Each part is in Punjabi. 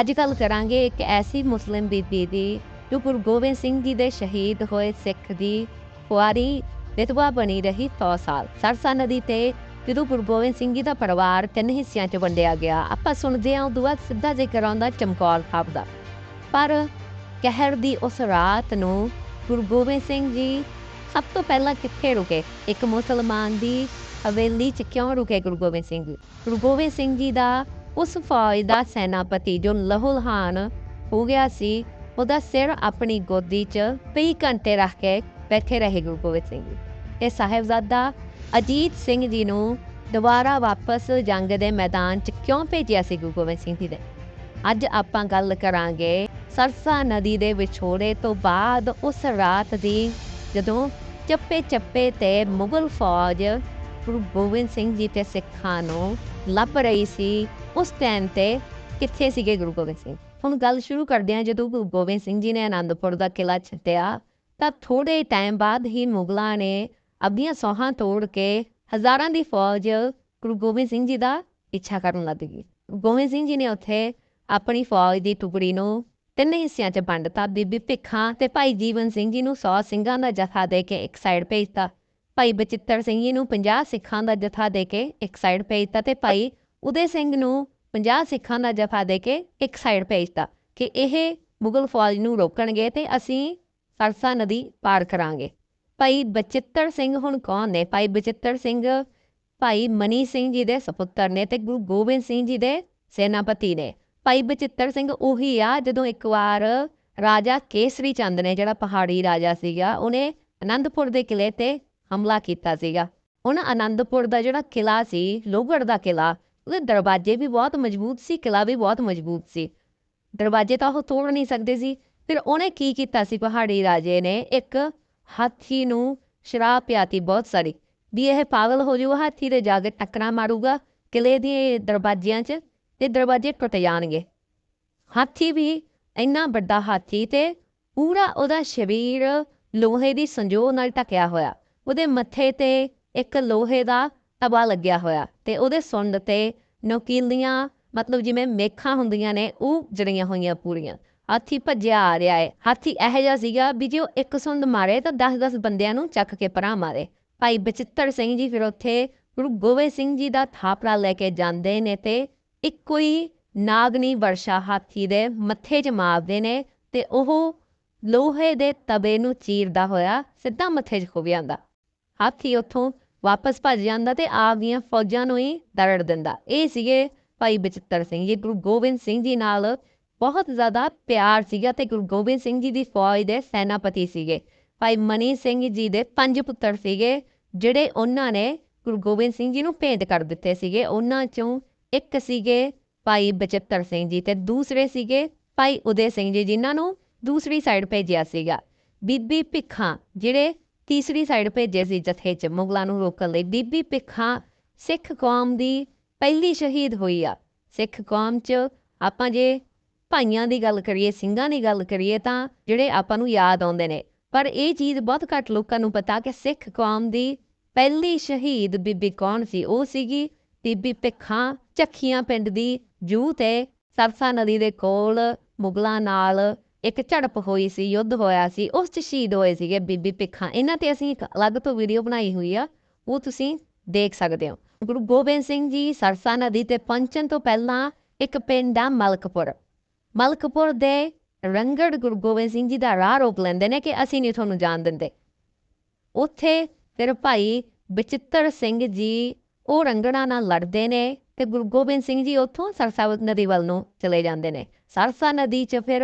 ਅੱਜ ਗੱਲ ਕਰਾਂਗੇ ਇੱਕ ਐਸੀ ਮੁਸਲਿਮ ਬੀਬੀ ਦੀ, ਜੋ ਗੁਰੂ ਗੋਬਿੰਦ ਸਿੰਘ ਜੀ ਦੇ ਸ਼ਹੀਦ ਹੋਏ ਸਿੱਖ ਦੀ ਕੁਆਰੀ ਵਿਧਵਾ ਬਣੀ ਰਹੀ 100 ਸਾਲ। ਸਰਸਾ ਨਦੀ ਤੇ ਜਦੋਂ ਗੁਰੂ ਗੋਬਿੰਦ ਸਿੰਘ ਜੀ ਦਾ ਪਰਿਵਾਰ ਤਿੰਨ ਹਿੱਸਿਆਂ 'ਚ ਵੰਡਿਆ ਗਿਆ, ਆਪਾਂ ਸੁਣਦੇ ਹਾਂ ਉਦੋਂ ਬਾਅਦ ਸਿੱਧਾ ਜ਼ਿਕਰ ਆਉਂਦਾ ਚਮਕੌਰ ਸਾਹਿਬ ਦਾ। ਪਰ ਕਹਿਰ ਦੀ ਉਸ ਰਾਤ ਨੂੰ ਗੁਰੂ ਗੋਬਿੰਦ ਸਿੰਘ ਜੀ ਸਭ ਤੋਂ ਪਹਿਲਾਂ ਕਿੱਥੇ ਰੁਕੇ? ਇੱਕ ਮੁਸਲਮਾਨ ਦੀ ਹਵੇਲੀ 'ਚ ਕਿਉਂ ਰੁਕੇ ਗੁਰੂ ਗੋਬਿੰਦ ਸਿੰਘ ਜੀ? ਗੁਰੂ ਗੋਬਿੰਦ ਸਿੰਘ ਜੀ ਦਾ ਉਸ ਫੌਜ ਦਾ ਸੈਨਾਪਤੀ ਜੋ ਲਹੂਲਹਾਨ ਹੋ ਗਿਆ ਸੀ, ਉਹਦਾ ਸਿਰ ਆਪਣੀ ਗੋਦੀ 'ਚ ਕਈ ਘੰਟੇ ਰੱਖ ਕੇ ਬੈਠੇ ਰਹੇ ਗੁਰੂ ਗੋਬਿੰਦ ਸਿੰਘ ਜੀ। ਤੇ ਸਾਹਿਬਜ਼ਾਦਾ ਅਜੀਤ ਸਿੰਘ ਜੀ ਨੂੰ ਦੁਬਾਰਾ ਵਾਪਸ ਜੰਗ ਦੇ ਮੈਦਾਨ 'ਚ ਕਿਉਂ ਭੇਜਿਆ ਸੀ ਗੁਰੂ ਗੋਬਿੰਦ ਸਿੰਘ ਜੀ ਨੇ? ਅੱਜ ਆਪਾਂ ਗੱਲ ਕਰਾਂਗੇ ਸਰਸਾ ਨਦੀ ਦੇ ਵਿਛੋੜੇ ਤੋਂ ਬਾਅਦ ਉਸ ਰਾਤ ਦੀ ਜਦੋਂ ਚੱਪੇ ਚੱਪੇ ਤੇ ਮੁਗਲ ਫੌਜ ਗੁਰੂ ਗੋਬਿੰਦ ਸਿੰਘ ਜੀ ਤੇ ਸਿੱਖਾਂ ਨੂੰ ਲੱਭ ਰਹੀ ਸੀ ਉਸ ਟਾਈਮ ਤੇ ਕਿੱਥੇ ਸੀਗੇ ਗੁਰੂ ਗੋਬਿੰਦ ਸਿੰਘ? ਹੁਣ ਗੱਲ ਸ਼ੁਰੂ ਕਰਦੇ ਹਾਂ, ਜਦੋਂ ਗੁਰੂ ਗੋਬਿੰਦ ਸਿੰਘ ਜੀ ਨੇ ਆਨੰਦਪੁਰ ਦਾ ਕਿਲਾ ਛੱਡਿਆ, ਤਾਂ ਥੋੜੇ ਟਾਈਮ ਬਾਅਦ ਹੀ ਮੁਗਲਾਂ ਨੇ ਆਪਣੀਆਂ ਸੋਹਾਂ ਤੋੜ ਕੇ ਹਜ਼ਾਰਾਂ ਦੀ ਫੌਜ ਗੁਰੂ ਗੋਬਿੰਦ ਸਿੰਘ ਜੀ ਦਾ ਪਿੱਛਾ ਕਰਨ ਲੱਗ ਗਈ। ਗੋਬਿੰਦ ਸਿੰਘ ਜੀ ਨੇ ਉੱਥੇ ਆਪਣੀ ਫੌਜ ਦੀ ਟੁਕੜੀ ਨੂੰ ਤਿੰਨ ਹਿੱਸਿਆਂ 'ਚ ਵੰਡਤਾ ਬੀਬੀ ਭਿੱਖਾਂ ਤੇ ਭਾਈ ਜੀਵਨ ਸਿੰਘ ਜੀ ਨੂੰ 100 ਸਿੰਘਾਂ ਦਾ ਜਥਾ ਦੇ ਕੇ ਇੱਕ ਸਾਈਡ ਭੇਜਤਾ ਭਾਈ ਬਚਿੱਤਰ ਸਿੰਘ ਜੀ ਨੂੰ 50 ਸਿੱਖਾਂ ਦਾ ਜਥਾ ਦੇ ਕੇ ਇੱਕ ਸਾਈਡ ਭੇਜਤਾ ਤੇ ਭਾਈ ਉਦੇ ਸਿੰਘ ਨੂੰ 50 ਸਿੱਖਾਂ ਦਾ ਜਥਾ ਦੇ ਕੇ ਇੱਕ ਸਾਈਡ ਭੇਜਤਾ ਕਿ ਇਹ ਮੁਗਲ ਫੌਜ ਨੂੰ ਰੋਕਣਗੇ ਤੇ ਅਸੀਂ ਸਰਸਾ ਨਦੀ ਪਾਰ ਕਰਾਂਗੇ। ਭਾਈ ਬਚਿੱਤਰ ਸਿੰਘ ਹੁਣ ਕੌਣ ਨੇ? ਭਾਈ ਬਚਿੱਤਰ ਸਿੰਘ ਭਾਈ ਮਨੀ ਸਿੰਘ ਜੀ ਦੇ ਸੁਪੁੱਤਰ ਨੇ ਤੇ ਗੁਰੂ ਗੋਬਿੰਦ ਸਿੰਘ ਜੀ ਦੇ ਸੈਨਾਪਤੀ ਨੇ। ਭਾਈ ਬਚਿੱਤਰ ਸਿੰਘ ਉਹੀ ਆ ਜਦੋਂ ਇੱਕ ਵਾਰ ਰਾਜਾ ਕੇਸਰੀ ਚੰਦ ਨੇ, ਜਿਹੜਾ ਪਹਾੜੀ ਰਾਜਾ ਸੀਗਾ, ਉਹਨੇ ਅਨੰਦਪੁਰ ਦੇ ਕਿਲੇ ਤੇ ਹਮਲਾ ਕੀਤਾ ਸੀਗਾ। ਉਹਨਾਂ ਆਨੰਦਪੁਰ ਦਾ ਜਿਹੜਾ ਕਿਲਾ ਸੀ, ਲੋਹਗੜ੍ਹ ਦਾ ਕਿਲਾ ਉਹਦੇ ਦਰਵਾਜ਼ੇ ਵੀ ਬਹੁਤ ਮਜ਼ਬੂਤ ਸੀ ਕਿਲਾ ਵੀ ਬਹੁਤ ਮਜ਼ਬੂਤ ਸੀ। ਦਰਵਾਜ਼ੇ ਤਾਂ ਉਹ ਤੋੜ ਨਹੀਂ ਸਕਦੇ ਸੀ। ਫਿਰ ਉਹਨੇ ਕੀ ਕੀਤਾ ਸੀ? ਪਹਾੜੀ ਰਾਜੇ ਨੇ ਇੱਕ ਹਾਥੀ ਨੂੰ ਸ਼ਰਾਬ ਪਿਆਤੀ ਬਹੁਤ ਸਾਰੀ। ਵੀ ਇਹ ਪਾਗਲ ਹੋ ਜਾਊਗਾ ਹਾਥੀ ਦੇ ਜਾ ਕੇ ਟੱਕਰਾਂ ਮਾਰੂਗਾ ਕਿਲੇ ਦੇ ਦਰਵਾਜ਼ਿਆਂ 'ਚ ਤੇ ਦਰਵਾਜ਼ੇ ਟੁੱਟ ਜਾਣਗੇ। ਹਾਥੀ ਵੀ ਇੰਨਾ ਵੱਡਾ ਹਾਥੀ ਤੇ ਪੂਰਾ ਉਹਦਾ ਸਰੀਰ ਲੋਹੇ ਦੀ ਸੰਜੋਗ ਨਾਲ ਢਕਿਆ ਹੋਇਆ। ਉਹਦੇ ਮੱਥੇ ਤੇ ਇੱਕ ਲੋਹੇ ਦਾ ਤਵਾ ਲੱਗਿਆ ਹੋਇਆ ਤੇ ਉਹਦੇ ਸੁੰਡ ਤੇ ਨੋਕੀਲੀਆਂ, ਮਤਲਬ ਜਿਵੇਂ ਮੇਖਾਂ ਹੁੰਦੀਆਂ ਨੇ, ਉਹ ਜੜੀਆਂ ਹੋਈਆਂ ਪੂਰੀਆਂ। ਹਾਥੀ ਭੱਜਿਆ ਆ ਰਿਹਾ ਹੈ ਹਾਥੀ ਇਹੋ ਜਿਹਾ ਸੀਗਾ ਵੀ ਜੇ ਉਹ ਇੱਕ ਸੁੰਡ ਮਾਰੇ ਤਾਂ 10-10 ਬੰਦਿਆਂ ਨੂੰ ਚੱਕ ਕੇ ਪਰਾਂ ਮਾਰੇ। ਭਾਈ ਬਚਿੱਤਰ ਸਿੰਘ ਜੀ ਫਿਰ ਉੱਥੇ ਗੁਰੂ ਗੋਬਿੰਦ ਸਿੰਘ ਜੀ ਦਾ ਥਾਪੜਾ ਲੈ ਕੇ ਜਾਂਦੇ ਨੇ ਤੇ ਇੱਕੋ ਹੀ ਨਾਗਨੀ ਵਰਸ਼ਾ ਹਾਥੀ ਦੇ ਮੱਥੇ 'ਚ ਮਾਰਦੇ ਨੇ ਤੇ ਉਹ ਲੋਹੇ ਦੇ ਤਵੇ ਨੂੰ ਚੀਰਦਾ ਹੋਇਆ ਸਿੱਧਾ ਮੱਥੇ 'ਚ ਖੁੱਭ ਜਾਂਦਾ। ਹਾਥੀ ਉੱਥੋਂ ਵਾਪਸ ਭੱਜ ਜਾਂਦਾ ਤੇ ਆਪਦੀਆਂ ਫੌਜਾਂ ਨੂੰ ਹੀ ਦਰੜ ਦਿੰਦਾ। ਇਹ ਸੀਗੇ ਭਾਈ ਬਚਿੱਤਰ ਸਿੰਘ ਜੀ। ਗੁਰੂ ਗੋਬਿੰਦ ਸਿੰਘ ਜੀ ਨਾਲ ਬਹੁਤ ਜ਼ਿਆਦਾ ਪਿਆਰ ਸੀਗਾ ਤੇ ਗੁਰੂ ਗੋਬਿੰਦ ਸਿੰਘ ਜੀ ਦੀ ਫੌਜ ਦੇ ਸੈਨਾਪਤੀ ਸੀਗੇ। ਭਾਈ ਮਨੀ ਸਿੰਘ ਜੀ ਦੇ ਪੰਜ ਪੁੱਤਰ ਸੀਗੇ, ਜਿਹੜੇ ਉਹਨਾਂ ਨੇ ਗੁਰੂ ਗੋਬਿੰਦ ਸਿੰਘ ਜੀ ਨੂੰ ਭੇਂਟ ਕਰ ਦਿੱਤੇ ਸੀਗੇ। ਉਹਨਾਂ ਚੋਂ ਇੱਕ ਸੀਗੇ ਭਾਈ ਬਚਿੱਤਰ ਸਿੰਘ ਜੀ ਤੇ ਦੂਸਰੇ ਸੀਗੇ ਭਾਈ ਉਦੇ ਸਿੰਘ ਜੀ, ਜਿਨ੍ਹਾਂ ਨੂੰ ਦੂਸਰੀ ਸਾਈਡ ਭੇਜਿਆ ਸੀਗਾ। ਬੀਬੀ ਭਿੱਖਾਂ, ਜਿਹੜੇ ਤੀਸਰੀ ਸਾਈਡ ਭੇਜੇ ਸੀ ਜਥੇ 'ਚ। ਮੁਗਲਾਂ ਨੂੰ ਰੋਕਣ ਲਈ ਬੀਬੀ ਭਿੱਖਾਂ ਸਿੱਖ ਕੌਮ ਦੀ ਪਹਿਲੀ ਸ਼ਹੀਦ ਹੋਈ ਆ। ਸਿੱਖ ਕੌਮ 'ਚ ਆਪਾਂ ਜੇ ਭਾਈਆਂ ਦੀ ਗੱਲ ਕਰੀਏ, ਸਿੰਘਾਂ ਦੀ ਗੱਲ ਕਰੀਏ ਤਾਂ ਜਿਹੜੇ ਆਪਾਂ ਨੂੰ ਯਾਦ ਆਉਂਦੇ ਨੇ। ਪਰ ਇਹ ਚੀਜ਼ ਬਹੁਤ ਘੱਟ ਲੋਕਾਂ ਨੂੰ ਪਤਾ ਕਿ ਸਿੱਖ ਕੌਮ ਦੀ ਪਹਿਲੀ ਸ਼ਹੀਦ ਬੀਬੀ ਕੌਣ ਸੀ? ਉਹ ਸੀਗੀ ਬੀਬੀ ਭਿੱਖਾਂ। ਚੱਖੀਆਂ ਪਿੰਡ ਦੀ ਜੂ ਤੇ ਸਰਸਾ ਨਦੀ ਦੇ ਕੋਲ ਮੁਗਲਾਂ ਨਾਲ ਇੱਕ ਝੜਪ ਹੋਈ ਸੀ, ਯੁੱਧ ਹੋਇਆ ਸੀ, ਉਸ 'ਚ ਸ਼ਹੀਦ ਹੋਏ ਸੀਗੇ ਬੀਬੀ ਭਿੱਖਾਂ। ਇਹਨਾਂ ਤੇ ਅਸੀਂ ਇੱਕ ਅਲੱਗ ਤੋਂ ਵੀਡੀਓ ਬਣਾਈ ਹੋਈ ਆ, ਉਹ ਤੁਸੀਂ ਦੇਖ ਸਕਦੇ ਹੋ। ਗੁਰੂ ਗੋਬਿੰਦ ਸਿੰਘ ਜੀ ਸਰਸਾ ਨਦੀ ਤੇ ਪਹੁੰਚਣ ਤੋਂ ਪਹਿਲਾਂ ਇੱਕ ਪਿੰਡ ਆ ਮਲਕਪੁਰ। ਮਲਕਪੁਰ ਦੇ ਰੰਗੜ ਗੁਰੂ ਗੋਬਿੰਦ ਸਿੰਘ ਜੀ ਦਾ ਰਾਹ ਰੋਕ ਲੈਂਦੇ ਨੇ ਕਿ ਅਸੀਂ ਨਹੀਂ ਤੁਹਾਨੂੰ ਜਾਣ ਦਿੰਦੇ। ਉੱਥੇ ਫਿਰ ਭਾਈ ਬਚਿੱਤਰ ਸਿੰਘ ਜੀ ਉਹ ਰੰਗੜਾਂ ਨਾਲ ਲੜਦੇ ਨੇ ਤੇ ਗੁਰੂ ਗੋਬਿੰਦ ਸਿੰਘ ਜੀ ਉੱਥੋਂ ਸਰਸਾ ਨਦੀ ਵੱਲ ਨੂੰ ਚਲੇ ਜਾਂਦੇ ਨੇ। ਸਰਸਾ ਨਦੀ 'ਚ ਫਿਰ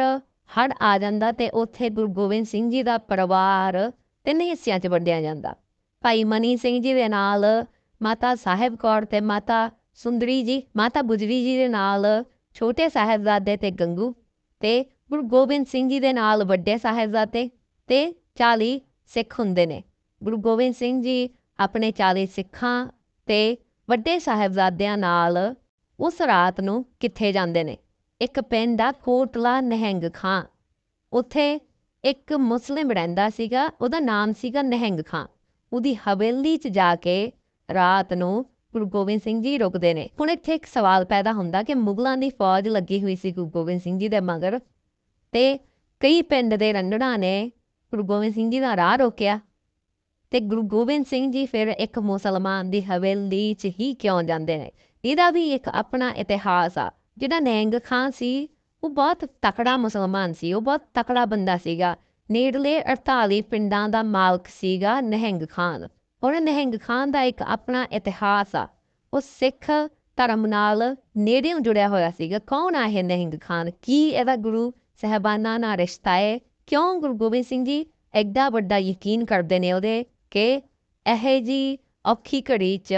ਹੜ ਆ ਜਾਂਦਾ ਤੇ ਉੱਥੇ ਗੁਰੂ ਗੋਬਿੰਦ ਸਿੰਘ ਜੀ ਦਾ ਪਰਿਵਾਰ ਤਿੰਨ ਹਿੱਸਿਆਂ 'ਚ ਵੰਡਿਆ ਜਾਂਦਾ। ਭਾਈ ਮਨੀ ਸਿੰਘ ਜੀ ਦੇ ਨਾਲ ਮਾਤਾ ਸਾਹਿਬ ਕੌਰ ਤੇ ਮਾਤਾ ਸੁੰਦਰੀ ਜੀ, ਮਾਤਾ ਬੁਜਰੀ ਜੀ ਦੇ ਨਾਲ ਛੋਟੇ ਸਾਹਿਬਜ਼ਾਦੇ ਤੇ ਗੰਗੂ ਤੇ ਗੁਰੂ ਗੋਬਿੰਦ ਸਿੰਘ ਜੀ ਦੇ ਨਾਲ ਵੱਡੇ ਸਾਹਿਬਜ਼ਾਦੇ ਤੇ 40 ਸਿੱਖ ਹੁੰਦੇ ਨੇ। ਗੁਰੂ ਗੋਬਿੰਦ ਸਿੰਘ ਜੀ ਆਪਣੇ 40 ਸਿੱਖਾਂ ਤੇ ਵੱਡੇ ਸਾਹਿਬਜ਼ਾਦਿਆਂ ਨਾਲ ਉਸ ਰਾਤ ਨੂੰ ਕਿੱਥੇ ਜਾਂਦੇ ਨੇ? ਇੱਕ ਪਿੰਡ ਆ, ਕੋਟਲਾ ਨਹਿੰਗ ਖਾਂ। ਉੱਥੇ ਇੱਕ ਮੁਸਲਿਮ ਰਹਿੰਦਾ ਸੀਗਾ, ਉਹਦਾ ਨਾਮ ਸੀਗਾ ਨਹਿੰਗ ਖਾਂ। ਉਹਦੀ ਹਵੇਲੀ 'ਚ ਜਾ ਕੇ ਰਾਤ ਨੂੰ ਗੁਰੂ ਗੋਬਿੰਦ ਸਿੰਘ ਜੀ ਰੁਕਦੇ ਨੇ। ਹੁਣ ਇੱਥੇ ਇੱਕ ਸਵਾਲ ਪੈਦਾ ਹੁੰਦਾ ਕਿ ਮੁਗਲਾਂ ਦੀ ਫੌਜ ਲੱਗੀ ਹੋਈ ਸੀ ਗੁਰੂ ਗੋਬਿੰਦ ਸਿੰਘ ਜੀ ਦੇ ਮਗਰ ਤੇ ਕਈ ਪਿੰਡ ਦੇ ਰੰਡੜਾਂ ਨੇ ਗੁਰੂ ਗੋਬਿੰਦ ਸਿੰਘ ਜੀ ਦਾ ਰਾਹ ਰੋਕਿਆ ਤੇ ਗੁਰੂ ਗੋਬਿੰਦ ਸਿੰਘ ਜੀ ਫਿਰ ਇੱਕ ਮੁਸਲਮਾਨ ਦੀ ਹਵੇਲੀ 'ਚ ਹੀ ਕਿਉਂ ਜਾਂਦੇ ਨੇ? ਇਹਦਾ ਵੀ ਇੱਕ ਆਪਣਾ ਇਤਿਹਾਸ ਆ। ਜਿਹੜਾ ਨੈਂਗ ਖਾਂ ਸੀ, ਉਹ ਬਹੁਤ ਤਕੜਾ ਮੁਸਲਮਾਨ ਸੀ, ਉਹ ਬਹੁਤ ਤਕੜਾ ਬੰਦਾ ਸੀਗਾ। ਨੇੜਲੇ 48 ਪਿੰਡਾਂ ਦਾ ਮਾਲਕ ਸੀਗਾ ਨਹਿੰਗ ਖਾਨ। ਔਰ ਨਹਿੰਗ ਖਾਨ ਦਾ ਇੱਕ ਆਪਣਾ ਇਤਿਹਾਸ ਆ। ਉਹ ਸਿੱਖ ਧਰਮ ਨਾਲ ਨੇੜਿਓਂ ਜੁੜਿਆ ਹੋਇਆ ਸੀਗਾ। ਕੌਣ ਆ ਇਹ ਨਹਿੰਗ ਖਾਨ? ਕੀ ਇਹਦਾ ਗੁਰੂ ਸਹਿਬਾਨਾਂ ਨਾਲ ਰਿਸ਼ਤਾ ਹੈ ਕਿਉਂ ਗੁਰੂ ਗੋਬਿੰਦ ਸਿੰਘ ਜੀ ਐਡਾ ਵੱਡਾ ਯਕੀਨ ਕਰਦੇ ਨੇ ਉਹਦੇ ਕਿ ਇਹ ਜੀ ਔਖੀ ਘੜੀ 'ਚ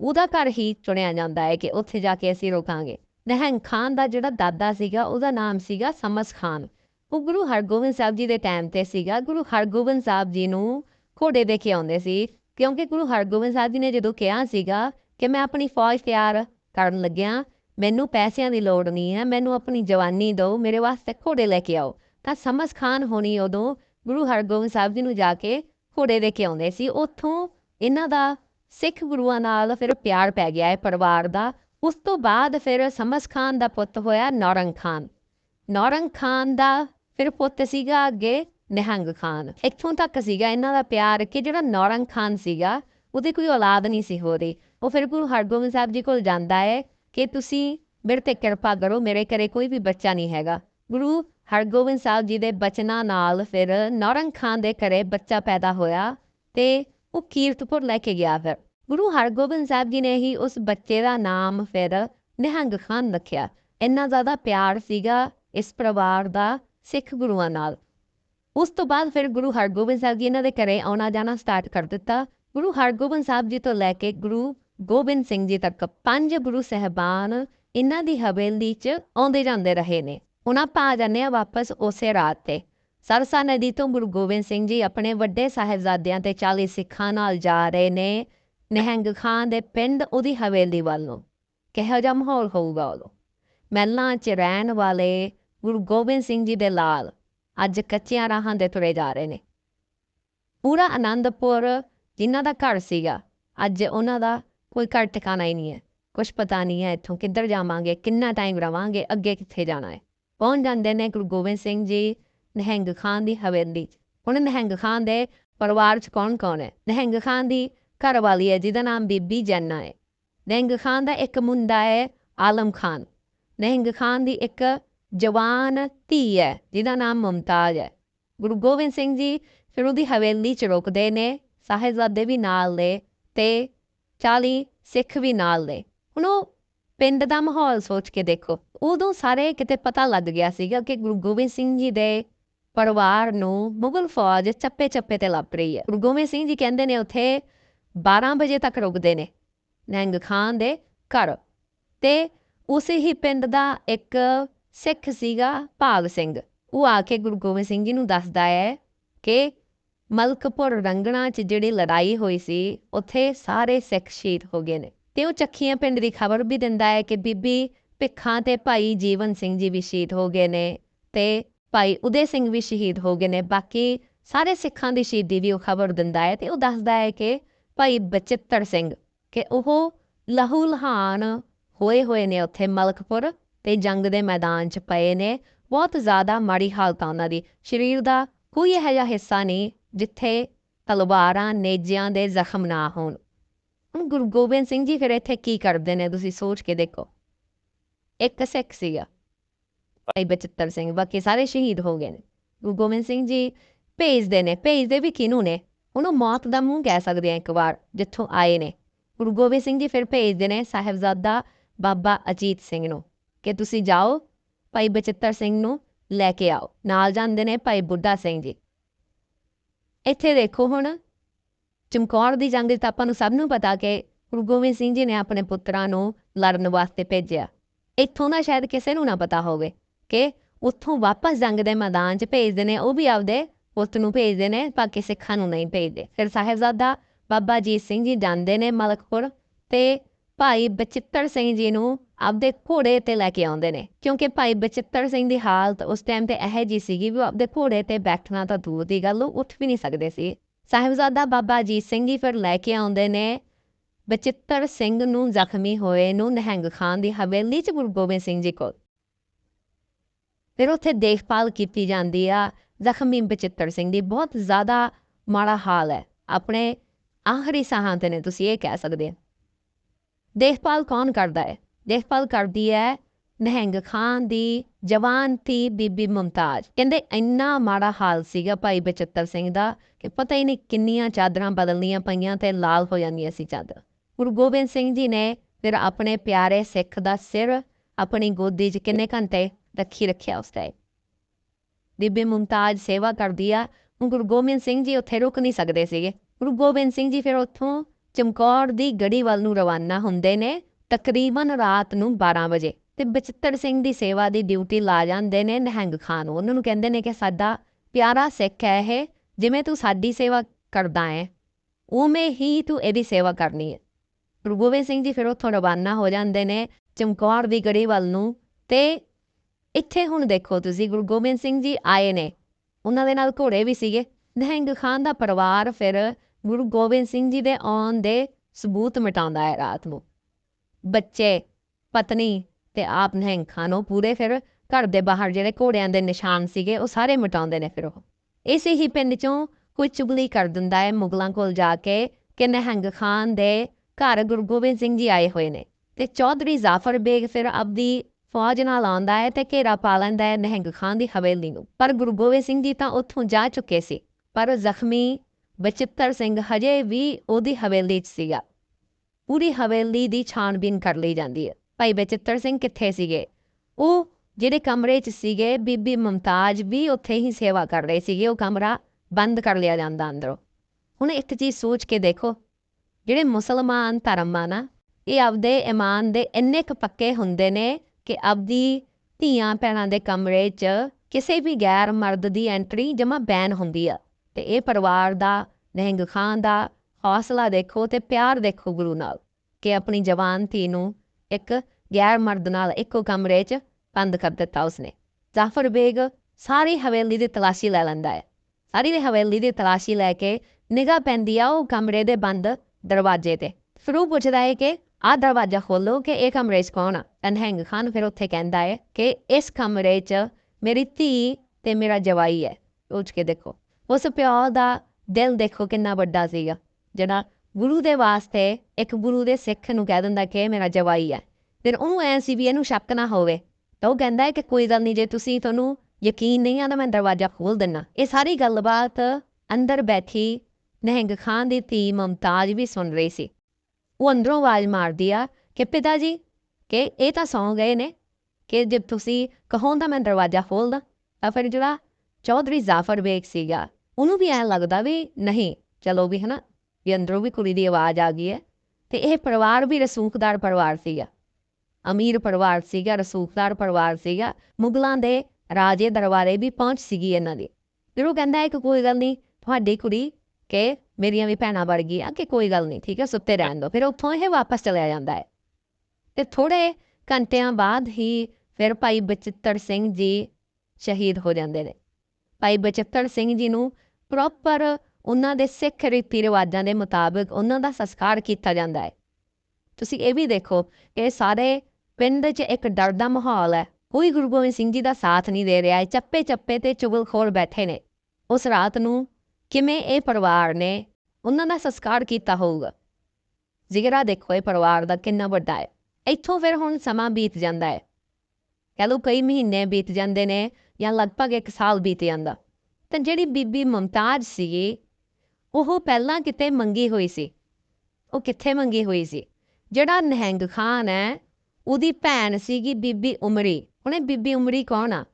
ਉਹਦਾ ਘਰ ਹੀ ਚੁਣਿਆ ਜਾਂਦਾ ਹੈ ਕਿ ਉੱਥੇ ਜਾ ਕੇ ਅਸੀਂ ਰੋਕਾਂਗੇ? ਨਹਿੰਗ ਖਾਨ ਦਾ ਜਿਹੜਾ ਦਾਦਾ ਸੀਗਾ, ਉਹਦਾ ਨਾਮ ਸੀਗਾ ਸਮਸ ਖਾਨ। ਉਹ ਗੁਰੂ ਹਰਗੋਬਿੰਦ ਸਾਹਿਬ ਜੀ ਦੇ ਟਾਈਮ ਤੇ ਸੀਗਾ। ਗੁਰੂ ਹਰਗੋਬਿੰਦ ਸਾਹਿਬ ਜੀ ਨੂੰ ਘੋੜੇ ਦੇ ਕੇ ਆਉਂਦੇ ਸੀ, ਕਿਉਂਕਿ ਗੁਰੂ ਹਰਗੋਬਿੰਦ ਸਾਹਿਬ ਜੀ ਨੇ ਜਦੋਂ ਕਿਹਾ ਸੀਗਾ ਕਿ ਮੈਂ ਆਪਣੀ ਫੌਜ ਤਿਆਰ ਕਰਨ ਲੱਗਿਆ, ਮੈਨੂੰ ਪੈਸਿਆਂ ਦੀ ਲੋੜ ਨਹੀਂ ਹੈ, ਮੈਨੂੰ ਆਪਣੀ ਜਵਾਨੀ ਦਿਓ, ਮੇਰੇ ਵਾਸਤੇ ਘੋੜੇ ਲੈ ਕੇ ਆਓ। ਤਾਂ ਸਮਸ ਖਾਨ ਹੋਣੀ ਉਦੋਂ ਗੁਰੂ ਹਰਗੋਬਿੰਦ ਸਾਹਿਬ ਜੀ ਨੂੰ ਜਾ ਕੇ ਘੋੜੇ ਦੇ ਕੇ ਆਉਂਦੇ ਸੀ। ਉੱਥੋਂ ਇਹਨਾਂ ਦਾ ਸਿੱਖ ਗੁਰੂਆਂ ਨਾਲ ਫਿਰ ਪਿਆਰ ਪੈ ਗਿਆ ਹੈ, ਪਰਿਵਾਰ ਦਾ। ਉਸ ਤੋਂ ਬਾਅਦ ਫਿਰ ਸਮਸ ਖਾਨ ਦਾ ਪੁੱਤ ਹੋਇਆ ਨੌਰੰਗ ਖਾਨ। ਨੌਰੰਗ ਖਾਨ ਦਾ ਫਿਰ ਪੁੱਤ ਸੀਗਾ ਅੱਗੇ ਨਿਹੰਗ ਖਾਨ। ਇੱਥੋਂ ਤੱਕ ਸੀਗਾ ਇਹਨਾਂ ਦਾ ਪਿਆਰ ਕਿ ਜਿਹੜਾ ਨੌਰੰਗ ਖਾਨ ਸੀਗਾ, ਉਹਦੀ ਕੋਈ ਔਲਾਦ ਨਹੀਂ ਸੀ ਹੋ ਰਹੀ। ਉਹ ਫਿਰ ਗੁਰੂ ਹਰਗੋਬਿੰਦ ਸਾਹਿਬ ਜੀ ਕੋਲ ਜਾਂਦਾ ਹੈ ਕਿ ਤੁਸੀਂ ਮੇਰੇ ਤੇ ਕਿਰਪਾ ਕਰੋ, ਮੇਰੇ ਘਰੇ ਕੋਈ ਵੀ ਬੱਚਾ ਨਹੀਂ ਹੈਗਾ। ਗੁਰੂ ਹਰਗੋਬਿੰਦ ਸਾਹਿਬ ਜੀ ਦੇ ਬਚਨਾਂ ਨਾਲ ਫਿਰ ਨੌਰੰਗ ਖਾਨ ਦੇ ਘਰੇ ਬੱਚਾ ਪੈਦਾ ਹੋਇਆ ਤੇ ਉਹ ਕੀਰਤਪੁਰ ਲੈ ਕੇ ਗਿਆ ਫਿਰ। ਗੁਰੂ ਹਰਗੋਬਿੰਦ ਸਾਹਿਬ ਜੀ ਨੇ ਹੀ ਉਸ ਬੱਚੇ ਦਾ ਨਾਮ ਫਿਰ ਨਿਹੰਗ ਖਾਨ ਰੱਖਿਆ। ਇੰਨਾ ਜ਼ਿਆਦਾ ਪਿਆਰ ਸੀਗਾ ਇਸ ਪਰਿਵਾਰ ਦਾ ਸਿੱਖ ਗੁਰੂਆਂ ਨਾਲ। ਉਸ ਤੋਂ ਬਾਅਦ ਫਿਰ ਗੁਰੂ ਹਰਗੋਬਿੰਦ ਸਾਹਿਬ ਜੀ ਇਹਨਾਂ ਦੇ ਘਰੇ ਆਉਣਾ ਜਾਣਾ ਸਟਾਰਟ ਕਰ ਦਿੱਤਾ। ਗੁਰੂ ਹਰਗੋਬਿੰਦ ਸਾਹਿਬ ਜੀ ਤੋਂ ਲੈ ਕੇ ਗੁਰੂ ਗੋਬਿੰਦ ਸਿੰਘ ਜੀ ਤੱਕ ਪੰਜ ਗੁਰੂ ਸਹਿਬਾਨ ਇਹਨਾਂ ਦੀ ਹਵੇਲੀ 'ਚ ਆਉਂਦੇ ਜਾਂਦੇ ਰਹੇ ਨੇ। ਉਹਨਾਂ ਪਾ ਜਾਂਦੇ ਆ ਵਾਪਸ ਉਸੇ ਰਾਤ ਤੇ। ਸਰਸਾ ਨਦੀ ਤੋਂ ਗੁਰੂ ਗੋਬਿੰਦ ਸਿੰਘ ਜੀ ਆਪਣੇ ਵੱਡੇ ਸਾਹਿਬਜ਼ਾਦਿਆਂ ਤੇ 40 ਸਿੱਖਾਂ ਨਾਲ ਜਾ ਰਹੇ ਨੇ। ਨਿਹੰਗ ਖਾਂ ਦੇ ਪਿੰਡ ਉਹਦੀ ਹਵੇਲੀ ਵੱਲ ਨੂੰ। ਕਿਹੋ ਜਿਹਾ ਮਾਹੌਲ ਹੋਊਗਾ ਉਦੋਂ? ਮਹਿਲਾਂ 'ਚ ਰਹਿਣ ਵਾਲੇ ਗੁਰੂ ਗੋਬਿੰਦ ਸਿੰਘ ਜੀ ਦੇ ਲਾਲ ਅੱਜ ਕੱਚਿਆਂ ਰਾਹਾਂ ਦੇ ਤੁਰੇ ਜਾ ਰਹੇ ਨੇ। ਪੂਰਾ ਆਨੰਦਪੁਰ ਜਿਨ੍ਹਾਂ ਦਾ ਘਰ ਸੀਗਾ, ਅੱਜ ਉਹਨਾਂ ਦਾ ਕੋਈ ਘਰ ਟਿਕਾਣਾ ਹੀ ਨਹੀਂ ਹੈ। ਕੁਛ ਪਤਾ ਨਹੀਂ ਹੈ ਇੱਥੋਂ ਕਿੱਧਰ ਜਾਵਾਂਗੇ, ਕਿੰਨਾ ਟਾਈਮ ਰਵਾਂਗੇ, ਅੱਗੇ ਕਿੱਥੇ ਜਾਣਾ ਹੈ। ਪਹੁੰਚ ਜਾਂਦੇ ਨੇ ਗੁਰੂ ਗੋਬਿੰਦ ਸਿੰਘ ਜੀ ਨਿਹੰਗ ਖਾਨ ਦੀ ਹਵੇਲੀ 'ਚ। ਹੁਣ ਨਿਹੰਗ ਖਾਨ ਦੇ ਪਰਿਵਾਰ 'ਚ ਕੌਣ ਕੌਣ ਹੈ? ਨਿਹੰਗ ਖਾਨ ਦੀ ਘਰ ਵਾਲੀ ਹੈ, ਜਿਹਦਾ ਨਾਮ ਬੀਬੀ ਜੈਨਾ ਹੈ। ਨਿਹੰਗ ਖਾਨ ਦਾ ਇੱਕ ਮੁੰਡਾ ਹੈ, ਆਲਮ ਖਾਨ। ਨਿਹੰਗ ਖਾਨ ਦੀ ਇੱਕ ਜਵਾਨ ਧੀ ਹੈ, ਜਿਹਦਾ ਨਾਮ ਮੁਮਤਾਜ਼ ਹੈ। ਗੁਰੂ ਗੋਬਿੰਦ ਸਿੰਘ ਜੀ ਫਿਰ ਉਹਦੀ ਹਵੇਲੀ 'ਚ ਰੁਕਦੇ ਨੇ, ਸਾਹਿਬਜ਼ਾਦੇ ਵੀ ਨਾਲ ਨੇ ਤੇ 40 ਸਿੱਖ ਵੀ ਨਾਲ ਨੇ। ਹੁਣ ਉਹ ਪਿੰਡ ਦਾ ਮਾਹੌਲ ਸੋਚ ਕੇ ਦੇਖੋ। ਉਦੋਂ ਸਾਰੇ ਕਿਤੇ ਪਤਾ ਲੱਗ ਗਿਆ ਸੀਗਾ ਕਿ ਗੁਰੂ ਗੋਬਿੰਦ ਸਿੰਘ ਜੀ ਦੇ ਪਰਿਵਾਰ ਨੂੰ ਮੁਗਲ ਫੌਜ ਚੱਪੇ ਚੱਪੇ ਤੇ ਲੱਭ ਰਹੀ ਹੈ। ਗੁਰੂ ਗੋਬਿੰਦ ਸਿੰਘ ਜੀ ਕਹਿੰਦੇ ਨੇ ਉੱਥੇ 12 ਵਜੇ ਤੱਕ ਰੁਕਦੇ ਨੇ ਨਹਿੰਗ ਖਾਨ ਦੇ ਘਰ। ਤੇ ਉਸੇ ਹੀ ਪਿੰਡ ਦਾ ਇੱਕ ਸਿੱਖ ਸੀਗਾ ਭਾਗ ਸਿੰਘ। ਉਹ ਆ ਕੇ ਗੁਰੂ ਗੋਬਿੰਦ ਸਿੰਘ ਜੀ ਨੂੰ ਦੱਸਦਾ ਹੈ ਕਿ ਮਲਕਪੁਰ ਰੰਗਣਾ 'ਚ ਜਿਹੜੀ ਲੜਾਈ ਹੋਈ ਸੀ, ਉੱਥੇ ਸਾਰੇ ਸਿੱਖ ਸ਼ਹੀਦ ਹੋ ਗਏ ਨੇ। ਤੇ ਉਹ ਚੱਖੀਆਂ ਪਿੰਡ ਦੀ ਖਬਰ ਵੀ ਦਿੰਦਾ ਹੈ ਕਿ ਬੀਬੀ ਭਿੱਖਾਂ ਤੇ ਭਾਈ ਜੀਵਨ ਸਿੰਘ ਜੀ ਵੀ ਸ਼ਹੀਦ ਹੋ ਗਏ ਨੇ ਤੇ ਭਾਈ ਉਦੇ ਸਿੰਘ ਵੀ ਸ਼ਹੀਦ ਹੋ ਗਏ ਨੇ। ਬਾਕੀ ਸਾਰੇ ਸਿੱਖਾਂ ਦੀ ਸ਼ਹੀਦੀ ਵੀ ਉਹ ਖਬਰ ਦਿੰਦਾ ਹੈ ਤੇ ਉਹ ਦੱਸਦਾ ਹੈ ਕਿ ਭਾਈ ਬਚਿੱਤਰ ਸਿੰਘ ਕਿ ਉਹ ਲਹੂ ਲਹਾਨ ਹੋਏ ਹੋਏ ਨੇ ਉੱਥੇ ਮਲਕਪੁਰ ਤੇ ਜੰਗ ਦੇ ਮੈਦਾਨ 'ਚ ਪਏ ਨੇ। ਬਹੁਤ ਜ਼ਿਆਦਾ ਮਾੜੀ ਹਾਲਤ ਆ ਉਹਨਾਂ ਦੀ। ਸਰੀਰ ਦਾ ਕੋਈ ਇਹੋ ਜਿਹਾ ਹਿੱਸਾ ਨਹੀਂ ਜਿੱਥੇ ਤਲਵਾਰਾਂ ਨੇਜਿਆਂ ਦੇ ਜ਼ਖਮ ਨਾ ਹੋਣ। ਹੁਣ ਗੁਰੂ ਗੋਬਿੰਦ ਸਿੰਘ ਜੀ ਫਿਰ ਇੱਥੇ ਕੀ ਕਰਦੇ ਨੇ ਤੁਸੀਂ ਸੋਚ ਕੇ ਦੇਖੋ। ਇੱਕ ਸਿੱਖ ਸੀਗਾ, ਭਾਈ ਬਚਿੱਤਰ ਸਿੰਘ, ਬਾਕੀ ਸਾਰੇ ਸ਼ਹੀਦ ਹੋ ਗਏ ਨੇ। ਗੁਰੂ ਗੋਬਿੰਦ ਸਿੰਘ ਜੀ ਭੇਜਦੇ ਨੇ। ਭੇਜਦੇ ਵੀ ਕਿਹਨੂੰ ਨੇ? ਉਹਨੂੰ ਮੌਤ ਦਾ ਮੂੰਹ ਕਹਿ ਸਕਦੇ ਆ ਇੱਕ ਵਾਰ, ਜਿੱਥੋਂ ਆਏ ਨੇ। ਗੁਰੂ ਗੋਬਿੰਦ ਸਿੰਘ ਜੀ ਫਿਰ ਭੇਜਦੇ ਨੇ ਸਾਹਿਬਜ਼ਾਦਾ ਬਾਬਾ ਅਜੀਤ ਸਿੰਘ ਨੂੰ ਕਿ ਤੁਸੀਂ ਜਾਓ, ਭਾਈ ਬਚਿੱਤਰ ਸਿੰਘ ਨੂੰ ਲੈ ਕੇ ਆਓ। ਨਾਲ ਜਾਂਦੇ ਨੇ ਭਾਈ ਬੁੱਢਾ ਸਿੰਘ ਜੀ। ਇੱਥੇ ਦੇਖੋ ਹੁਣ, ਚਮਕੌਰ ਦੀ ਜੰਗ ਤਾਂ ਆਪਾਂ ਨੂੰ ਸਭ ਨੂੰ ਪਤਾ ਕਿ ਗੁਰੂ ਗੋਬਿੰਦ ਸਿੰਘ ਜੀ ਨੇ ਆਪਣੇ ਪੁੱਤਰਾਂ ਨੂੰ ਲੜਨ ਵਾਸਤੇ ਭੇਜਿਆ। ਇੱਥੋਂ ਨਾ ਸ਼ਾਇਦ ਕਿਸੇ ਨੂੰ ਨਾ ਪਤਾ ਹੋਵੇ ਕਿ ਉੱਥੋਂ ਵਾਪਸ ਜੰਗ ਦੇ ਮੈਦਾਨ 'ਚ ਭੇਜਦੇ ਨੇ, ਉਹ ਵੀ ਆਪਦੇ ਪੁੱਤ ਨੂੰ ਭੇਜਦੇ ਨੇ ਬਾਕੀ ਸਿੱਖਾਂ ਨੂੰ ਨਹੀਂ ਭੇਜਦੇ। ਫਿਰ ਸਾਹਿਬਜ਼ਾਦਾ ਬਾਬਾ ਜੀਤ ਸਿੰਘ ਜੀ ਜਾਂਦੇ ਨੇ ਮਲਕਪੁਰ ਤੇ ਭਾਈ ਬਚਿੱਤਰ ਸਿੰਘ ਜੀ ਨੂੰ ਆਪਦੇ ਘੋੜੇ ਤੇ ਲੈ ਕੇ ਆਉਂਦੇ ਨੇ। ਕਿਉਂਕਿ ਭਾਈ ਬਚਿੱਤਰ ਸਿੰਘ ਦੀ ਹਾਲਤ ਉਸ ਟਾਈਮ ਤੇ ਇਹ ਜੀ ਸੀਗੀ ਵੀ ਆਪਦੇ ਘੋੜੇ ਤੇ ਬੈਠਣਾ ਤਾਂ ਦੂਰ ਦੀ ਗੱਲ, ਉਹ ਉੱਠ ਵੀ ਨਹੀਂ ਸਕਦੇ ਸੀ। ਸਾਹਿਬਜ਼ਾਦਾ ਬਾਬਾ ਅਜੀਤ ਸਿੰਘ ਜੀ ਫਿਰ ਲੈ ਕੇ ਆਉਂਦੇ ਨੇ ਬਚਿੱਤਰ ਸਿੰਘ ਨੂੰ ਜ਼ਖਮੀ ਹੋਏ ਨੂੰ ਨਿਹੰਗ ਖਾਨ ਦੀ ਹਵੇਲੀ 'ਚ ਗੁਰੂ ਗੋਬਿੰਦ ਸਿੰਘ ਜੀ ਕੋਲ। ਫਿਰ ਉੱਥੇ ਦੇਖਭਾਲ ਕੀਤੀ ਜਾਂਦੀ ਆ। ਜ਼ਖਮੀ ਬਚਿੱਤਰ ਸਿੰਘ ਦੀ ਬਹੁਤ ਜ਼ਿਆਦਾ ਮਾੜਾ ਹਾਲ ਹੈ। ਆਪਣੇ ਆਖਰੀ ਸਾਹਾਂ ਤੇ ਨੇ, ਤੁਸੀਂ ਇਹ ਕਹਿ ਸਕਦੇ ਹੋ। ਦੇਖਭਾਲ ਕੌਣ ਕਰਦਾ ਹੈ? ਦੇਖਭਾਲ ਕਰਦੀ ਹੈ ਨਹਿੰਗ ਖਾਨ ਦੀ ਜਵਾਨ ਧੀ ਬੀਬੀ ਮੁਮਤਾਜ। ਕਹਿੰਦੇ ਇੰਨਾ ਮਾੜਾ ਹਾਲ ਸੀਗਾ ਭਾਈ ਬਚਿੱਤਰ ਸਿੰਘ ਦਾ ਕਿ ਪਤਾ ਹੀ ਨਹੀਂ ਕਿੰਨੀਆਂ ਚਾਦਰਾਂ ਬਦਲਣੀਆਂ ਪਈਆਂ ਤੇ ਲਾਲ ਹੋ ਜਾਂਦੀਆਂ ਸੀ ਚਾਦਰ। ਗੁਰੂ ਗੋਬਿੰਦ ਸਿੰਘ ਜੀ ਨੇ ਫਿਰ ਆਪਣੇ ਪਿਆਰੇ ਸਿੱਖ ਦਾ ਸਿਰ ਆਪਣੀ ਗੋਦੀ 'ਚ ਕਿੰਨੇ ਘੰਟੇ ਰੱਖੀ ਰੱਖਿਆ ਉਸ ਟਾਈਮ ਬੀਬੀ ਮੁਮਤਾਜ ਸੇਵਾ ਕਰਦੀ ਆ ਗੁਰੂ ਗੋਬਿੰਦ ਸਿੰਘ ਜੀ ਉੱਥੇ ਰੁਕ ਨਹੀਂ ਸਕਦੇ ਸੀਗੇ ਗੁਰੂ ਗੋਬਿੰਦ ਸਿੰਘ ਜੀ ਫਿਰ ਉੱਥੋਂ ਚਮਕੌਰ ਦੀ ਗੜੀ ਵੱਲ ਨੂੰ ਰਵਾਨਾ ਹੁੰਦੇ ਨੇ ਤਕਰੀਬਨ ਰਾਤ ਨੂੰ 12 ਵਜੇ ਤੇ ਬਚਿੱਤਰ ਸਿੰਘ ਦੀ ਸੇਵਾ ਦੀ ਡਿਊਟੀ ਲਾ ਜਾਂਦੇ ਨੇ ਨਹੰਗ ਖਾਨ ਨੂੰ। ਉਹਨਾਂ ਨੂੰ ਕਹਿੰਦੇ ਨੇ ਕਿ ਸਾਡਾ ਪਿਆਰਾ ਸਿੱਖ ਹੈ ਇਹ ਜਿਵੇਂ ਤੂੰ ਸਾਡੀ ਸੇਵਾ ਕਰਦਾ ਹੈ ਉਵੇਂ ਹੀ ਤੂੰ ਇਹਦੀ ਸੇਵਾ ਕਰਨੀ ਹੈ ਗੁਰੂ ਗੋਬਿੰਦ ਸਿੰਘ ਜੀ ਫਿਰ ਉੱਥੋਂ ਰਵਾਨਾ ਹੋ ਜਾਂਦੇ ਨੇ ਚਮਕੌਰ ਦੀ ਗੜੀ ਵੱਲ ਨੂੰ ਤੇ ਇੱਥੇ ਹੁਣ ਦੇਖੋ ਤੁਸੀਂ ਗੁਰੂ ਗੋਬਿੰਦ ਸਿੰਘ ਜੀ ਆਏ ਨੇ। ਉਹਨਾਂ ਦੇ ਨਾਲ ਘੋੜੇ ਵੀ ਸੀਗੇ। ਨਿਹੰਗ ਖਾਨ ਦਾ ਪਰਿਵਾਰ ਫਿਰ ਗੁਰੂ ਗੋਬਿੰਦ ਸਿੰਘ ਜੀ ਦੇ ਆਉਣ ਦੇ ਸਬੂਤ ਮਿਟਾਉਂਦਾ ਹੈ ਰਾਤ ਨੂੰ। ਬੱਚੇ, ਪਤਨੀ ਤੇ ਆਪ ਨਿਹੰਗ ਖਾਨ, ਉਹ ਪੂਰੇ ਫਿਰ ਘਰ ਦੇ ਬਾਹਰ ਜਿਹੜੇ ਘੋੜਿਆਂ ਦੇ ਨਿਸ਼ਾਨ ਸੀਗੇ, ਉਹ ਸਾਰੇ ਮਿਟਾਉਂਦੇ ਨੇ ਫਿਰ ਉਹ। ਇਸੇ ਹੀ ਪਿੰਡ ਚੋਂ ਕੋਈ ਚੁਗਲੀ ਕਰ ਦਿੰਦਾ ਹੈ ਮੁਗਲਾਂ ਕੋਲ ਜਾ ਕੇ ਕਿ ਨਿਹੰਗ ਖਾਨ ਦੇ ਘਰ ਗੁਰੂ ਗੋਬਿੰਦ ਸਿੰਘ ਜੀ ਆਏ ਹੋਏ ਨੇ। ਤੇ ਚੌਧਰੀ ਜ਼ਾਫਰ ਬੇਗ ਫਿਰ ਆਪਦੀ ਫੌਜ ਨਾਲ ਆਉਂਦਾ ਹੈ ਤੇ ਘੇਰਾ ਪਾ ਲੈਂਦਾ ਹੈ ਨਹਿੰਗ ਖਾਨ ਦੀ ਹਵੇਲੀ ਨੂੰ। ਪਰ ਗੁਰੂ ਗੋਬਿੰਦ ਸਿੰਘ ਜੀ ਤਾਂ ਉੱਥੋਂ ਜਾ ਚੁੱਕੇ ਸੀ। ਪਰ ਜ਼ਖਮੀ ਬਚਿੱਤਰ ਸਿੰਘ ਹਜੇ ਵੀ ਉਹਦੀ ਹਵੇਲੀ 'ਚ ਸੀਗਾ। ਪੂਰੀ ਹਵੇਲੀ ਦੀ ਛਾਣਬੀਨ ਕਰ ਲਈ ਜਾਂਦੀ ਹੈ। ਭਾਈ ਬਚਿੱਤਰ ਸਿੰਘ ਕਿੱਥੇ ਸੀਗੇ? ਉਹ ਜਿਹੜੇ ਕਮਰੇ 'ਚ ਸੀਗੇ, ਬੀਬੀ ਮੁਮਤਾਜ ਵੀ ਉੱਥੇ ਹੀ ਸੇਵਾ ਕਰ ਰਹੇ ਸੀਗੇ। ਉਹ ਕਮਰਾ ਬੰਦ ਕਰ ਲਿਆ ਜਾਂਦਾ ਅੰਦਰੋਂ। ਹੁਣ ਇੱਕ ਚੀਜ਼ ਸੋਚ ਕੇ ਦੇਖੋ। ਜਿਹੜੇ ਮੁਸਲਮਾਨ ਧਰਮ ਆ ਨਾ, ਇਹ ਆਪਦੇ ਇਮਾਨ ਦੇ ਇੰਨੇ ਕੁ ਪੱਕੇ ਹੁੰਦੇ ਨੇ ਕਿ ਆਪਦੀ ਧੀਆਂ ਭੈਣਾਂ ਦੇ ਕਮਰੇ 'ਚ ਕਿਸੇ ਵੀ ਗੈਰ ਮਰਦ ਦੀ ਐਂਟਰੀ ਜਮਾ ਬੈਨ ਹੁੰਦੀ ਆ। ਤੇ ਇਹ ਪਰਿਵਾਰ ਦਾ, ਨਿਹੰਗ ਖਾਨ ਦਾ ਹੌਸਲਾ ਦੇਖੋ ਤੇ ਪਿਆਰ ਦੇਖੋ ਗੁਰੂ ਨਾਲ ਕਿ ਆਪਣੀ ਜਵਾਨ ਧੀ ਨੂੰ ਇੱਕ ਗੈਰ ਮਰਦ ਨਾਲ ਇੱਕੋ ਕਮਰੇ 'ਚ ਬੰਦ ਕਰ ਦਿੱਤਾ ਉਸਨੇ। ਜ਼ਾਫਰ ਬੇਗ ਸਾਰੀ ਹਵੇਲੀ ਦੀ ਤਲਾਸ਼ੀ ਲੈ ਲੈਂਦਾ ਹੈ। ਸਾਰੀ ਦੀ ਹਵੇਲੀ ਦੀ ਤਲਾਸ਼ੀ ਲੈ ਕੇ ਨਿਗਾਹ ਪੈਂਦੀ ਆ ਉਹ ਕਮਰੇ ਦੇ ਬੰਦ ਦਰਵਾਜ਼ੇ ਤੇ। ਫਿਰ ਉਹ ਪੁੱਛਦਾ ਹੈ ਕਿ ਆਹ ਦਰਵਾਜ਼ਾ ਖੋਲੋ ਕਿ ਇਹ ਕਮਰੇ 'ਚ ਕੌਣ ਆ? ਅਨਹੰਗ ਖਾਨ ਫਿਰ ਉੱਥੇ ਕਹਿੰਦਾ ਹੈ ਕਿ ਇਸ ਕਮਰੇ 'ਚ ਮੇਰੀ ਧੀ ਤੇ ਮੇਰਾ ਜਵਾਈ ਹੈ। ਸੋਚ ਕੇ ਦੇਖੋ। ਉਸ ਪਿਓ ਦਾ ਦਿਲ ਦੇਖੋ ਕਿੰਨਾ ਵੱਡਾ ਸੀਗਾ, ਜਿਹੜਾ ਗੁਰੂ ਦੇ ਵਾਸਤੇ ਇੱਕ ਗੁਰੂ ਦੇ ਸਿੱਖ ਨੂੰ ਕਹਿ ਦਿੰਦਾ ਕਿ ਇਹ ਮੇਰਾ ਜਵਾਈ ਹੈ। ਫਿਰ ਉਹਨੂੰ ਐ ਸੀ ਵੀ ਇਹਨੂੰ ਸ਼ੱਕ ਨਾ ਹੋਵੇ। ਤਾਂ ਉਹ ਕਹਿੰਦਾ ਹੈ ਕਿ ਕੋਈ ਗੱਲ ਨਹੀਂ, ਜੇ ਤੁਸੀਂ ਤੁਹਾਨੂੰ ਯਕੀਨ ਨਹੀਂ ਆ ਤਾਂ ਮੈਂ ਦਰਵਾਜ਼ਾ ਖੋਲ ਦਿੰਨਾ। ਇਹ ਸਾਰੀ ਗੱਲਬਾਤ ਅੰਦਰ ਬੈਠੀ ਨਹਿੰਗ ਖਾਨ ਦੀ ਧੀ ਮੁਮਤਾਜ ਵੀ ਸੁਣ ਰਹੀ ਸੀ। ਉਹ ਅੰਦਰੋਂ ਆਵਾਜ਼ ਮਾਰਦੀ ਆ ਕਿ ਪਿਤਾ ਜੀ, ਕਿ ਇਹ ਤਾਂ ਸੌਂ ਗਏ ਨੇ, ਕਿ ਜੇ ਤੁਸੀਂ ਕਹੋ ਤਾਂ ਮੈਂ ਦਰਵਾਜ਼ਾ ਖੋਲਦਾ? ਤਾਂ ਫਿਰ ਜਿਹੜਾ ਚੌਧਰੀ ਜ਼ਾਫਰ ਬੇਗ ਸੀਗਾ, ਉਹਨੂੰ ਵੀ ਐਂ ਲੱਗਦਾ ਵੀ ਨਹੀਂ, ਚਲੋ ਵੀ ਹਨਾ, ਵੀ ਅੰਦਰੋਂ ਵੀ ਕੁੜੀ ਦੀ ਆਵਾਜ਼ ਆ ਗਈ ਹੈ, ਤੇ ਇਹ ਪਰਿਵਾਰ ਵੀ ਰਸੂਖਦਾਰ ਪਰਿਵਾਰ ਸੀਗਾ। ਅਮੀਰ ਪਰਿਵਾਰ ਸੀਗਾ, ਰਸੂਖਦਾਰ ਪਰਿਵਾਰ ਸੀਗਾ, ਮੁਗਲਾਂ ਦੇ ਰਾਜੇ ਦਰਬਾਰੇ ਵੀ ਪਹੁੰਚ ਸੀਗੀ ਇਹਨਾਂ ਦੀ। ਫਿਰ ਉਹ ਕਹਿੰਦਾ ਹੈ ਕਿ ਕੋਈ ਗੱਲ ਨਹੀਂ ਤੁਹਾਡੀ ਕੁੜੀ, ਕਿ ਮੇਰੀਆਂ ਵੀ ਭੈਣਾਂ ਵੜ ਗਈਆਂ ਕਿ ਕੋਈ ਗੱਲ ਨਹੀਂ, ਠੀਕ ਹੈ, ਸੁੱਤੇ ਰਹਿਣ ਦਿਓ। ਫਿਰ ਉੱਥੋਂ ਇਹ ਵਾਪਸ ਚਲਿਆ ਜਾਂਦਾ ਹੈ। ਤੇ ਥੋੜੇ ਘੰਟਿਆਂ ਬਾਅਦ ਹੀ ਫਿਰ ਭਾਈ ਬਚਿੱਤਰ ਸਿੰਘ ਜੀ ਸ਼ਹੀਦ ਹੋ ਜਾਂਦੇ ਨੇ। ਭਾਈ ਬਚਿੱਤਰ ਸਿੰਘ ਜੀ ਨੂੰ ਪ੍ਰੋਪਰ ਉਹਨਾਂ ਦੇ ਸਿੱਖ ਰੀਤੀ ਰਿਵਾਜਾਂ ਦੇ ਮੁਤਾਬਕ ਉਹਨਾਂ ਦਾ ਸੰਸਕਾਰ ਕੀਤਾ ਜਾਂਦਾ ਹੈ। ਤੁਸੀਂ ਇਹ ਵੀ ਦੇਖੋ ਕਿ ਸਾਰੇ ਪਿੰਡ 'ਚ ਇੱਕ ਡਰ ਦਾ ਮਾਹੌਲ ਹੈ। ਕੋਈ ਗੁਰੂ ਗੋਬਿੰਦ ਸਿੰਘ ਜੀ ਦਾ ਸਾਥ ਨਹੀਂ ਦੇ ਰਿਹਾ ਹੈ। ਚੱਪੇ ਚੱਪੇ ਤੇ ਚੁਗਲਖੋਰ ਬੈਠੇ ਨੇ। ਉਸ ਰਾਤ ਨੂੰ ਕਿਵੇਂ ਇਹ ਪਰਿਵਾਰ ਨੇ ਉਹਨਾਂ ਦਾ ਸੰਸਕਾਰ ਕੀਤਾ ਹੋਊਗਾ। ਜ਼ਿਗਰਾ ਦੇਖੋ ਇਹ ਪਰਿਵਾਰ ਦਾ ਕਿੰਨਾ ਵੱਡਾ ਹੈ। ਇੱਥੋਂ ਫਿਰ ਹੁਣ ਸਮਾਂ ਬੀਤ ਜਾਂਦਾ ਹੈ। ਕਹ ਲਓ ਕਈ ਮਹੀਨੇ ਬੀਤ ਜਾਂਦੇ ਨੇ ਜਾਂ ਲਗਭਗ ਇੱਕ ਸਾਲ ਬੀਤ ਜਾਂਦਾ। ਤਾਂ ਜਿਹੜੀ ਬੀਬੀ ਮੁਮਤਾਜ ਸੀਗੀ, ਉਹ ਪਹਿਲਾਂ ਕਿਤੇ ਮੰਗੀ ਹੋਈ ਸੀ। ਉਹ ਕਿੱਥੇ ਮੰਗੀ ਹੋਈ ਸੀ? ਜਿਹੜਾ ਨਿਹੰਗ ਖਾਨ ਹੈ, ਉਹਦੀ ਭੈਣ ਸੀਗੀ ਬੀਬੀ ਉਮਰੀ। ਉਹਨੇ ਬੀਬੀ ਉਮਰੀ ਕੌਣ ਆ?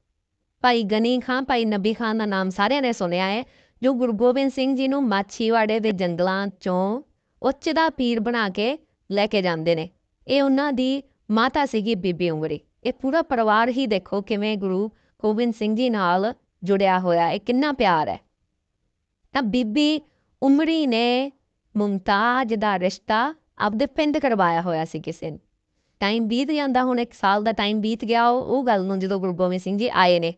ਭਾਈ ਗਨੀ ਖਾਨ, ਭਾਈ ਨਬੀ ਖਾਨ ਦਾ ਨਾਮ ਸਾਰਿਆਂ ਨੇ ਸੁਣਿਆ ਹੈ। ਜੋ ਗੁਰੂ ਗੋਬਿੰਦ ਸਿੰਘ ਜੀ ਨੂੰ ਮਾਛੀਵਾੜੇ ਦੇ ਜੰਗਲਾਂ ਚੋਂ ਉੱਚ ਦਾ ਪੀਰ ਬਣਾ ਕੇ ਲੈ ਕੇ ਜਾਂਦੇ ਨੇ। ਇਹ ਉਹਨਾਂ ਦੀ ਮਾਤਾ ਸੀਗੀ ਬੀਬੀ ਉਮਰੀ। ਇਹ ਪੂਰਾ ਪਰਿਵਾਰ ਹੀ ਦੇਖੋ ਕਿਵੇਂ ਗੁਰੂ ਗੋਬਿੰਦ ਸਿੰਘ ਜੀ ਨਾਲ ਜੁੜਿਆ ਹੋਇਆ। ਇਹ ਕਿੰਨਾ ਪਿਆਰ ਹੈ। ਤਾਂ ਬੀਬੀ ਉਮਰੀ ਨੇ ਮੁਮਤਾਜ ਦਾ ਰਿਸ਼ਤਾ ਆਪਦੇ ਪਿੰਡ ਕਰਵਾਇਆ ਹੋਇਆ ਸੀ ਕਿਸੇ ਨੇ। ਟਾਈਮ ਬੀਤ ਜਾਂਦਾ, ਹੁਣ ਇੱਕ ਸਾਲ ਦਾ ਟਾਈਮ ਬੀਤ ਗਿਆ ਉਹ ਉਹ ਗੱਲ ਨੂੰ ਜਦੋਂ ਗੁਰੂ ਗੋਬਿੰਦ ਸਿੰਘ ਜੀ ਆਏ ਨੇ।